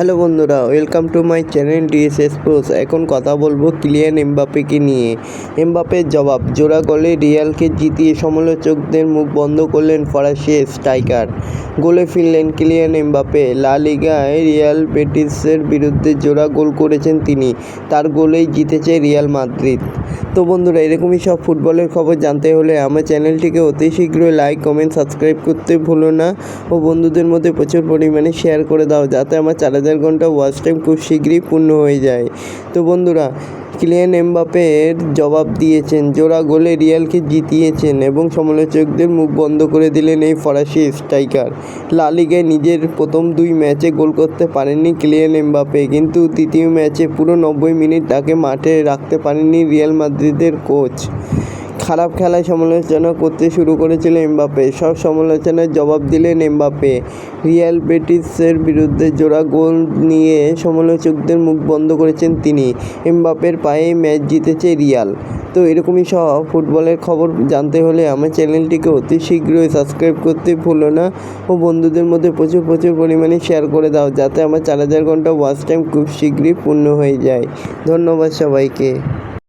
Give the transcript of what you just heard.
Hello বন্ধুরা, welcome to my channel DS sports এখন কথা বলব কিলিয়ান এমবাপ্পেকে নিয়ে। এমবাপ্পের জবাব, জোড়া গোলে রিয়ালকে জিতিয়ে সমালোচকদের মুখ বন্ধ করলেন ফরাসি স্ট্রাইকার। গোলে ফিরলেন কিলিয়ান এমবাপ্পে। লা লিগায় রিয়াল বেটিসের বিরুদ্ধে জোড়া গোল করেছেন তিনি। তার গোলেই জিতেছে রিয়াল মাদ্রিদ। তো বন্ধুরা, এরকমই সব ফুটবলের খবর জানতে হলে আমার চ্যানেলটিকে অতি শীঘ্রই লাইক কমেন্ট সাবস্ক্রাইব করতে ভুলো না। ও বন্ধুদের মধ্যে প্রচুর পরিমাণে শেয়ার করে দাও, যাতে আমার চার হাজার ঘণ্টা ওয়াচ টাইম খুব শীঘ্রই পূর্ণ হয়ে যায়। তো বন্ধুরা কিলিয়ান এমবাপের জবাব দিয়েছেন। জোড়া গোলে রিয়ালকে জিতিয়েছেন এবং সমালোচকদের মুখ বন্ধ করে দিলেন এই ফরাসি স্ট্রাইকার। লা লিগায় নিজের প্রথম দুই ম্যাচে গোল করতে পারেননি কিলিয়ান এমবাপে কিন্তু তৃতীয় ম্যাচে পুরো নব্বই মিনিট তাকে মাঠে রাখতে পারেননি রিয়াল মাদ্রিদের কোচ। খারাপ খেলায় সমালোচনা করতে শুরু করেছিল এমবাপে সব সমালোচনার জবাব দিলেন এমবাপে রিয়াল বেটিসের বিরুদ্ধে জোড়া গোল নিয়ে সমালোচকদের মুখ বন্ধ করেছেন তিনি। এমবাপের পায়ে ম্যাচ জিতেছে রিয়াল। তো এরকমই সব ফুটবলের খবর জানতে হলে আমার চ্যানেলটিকে অতি শীঘ্রই সাবস্ক্রাইব করতে ভুলো না ও বন্ধুদের মধ্যে প্রচুর প্রচুর পরিমাণে শেয়ার করে দাও যাতে আমার চার হাজার ঘণ্টা ওয়াচ টাইম খুব শীঘ্রই পূর্ণ হয়ে যায়। ধন্যবাদ সবাইকে।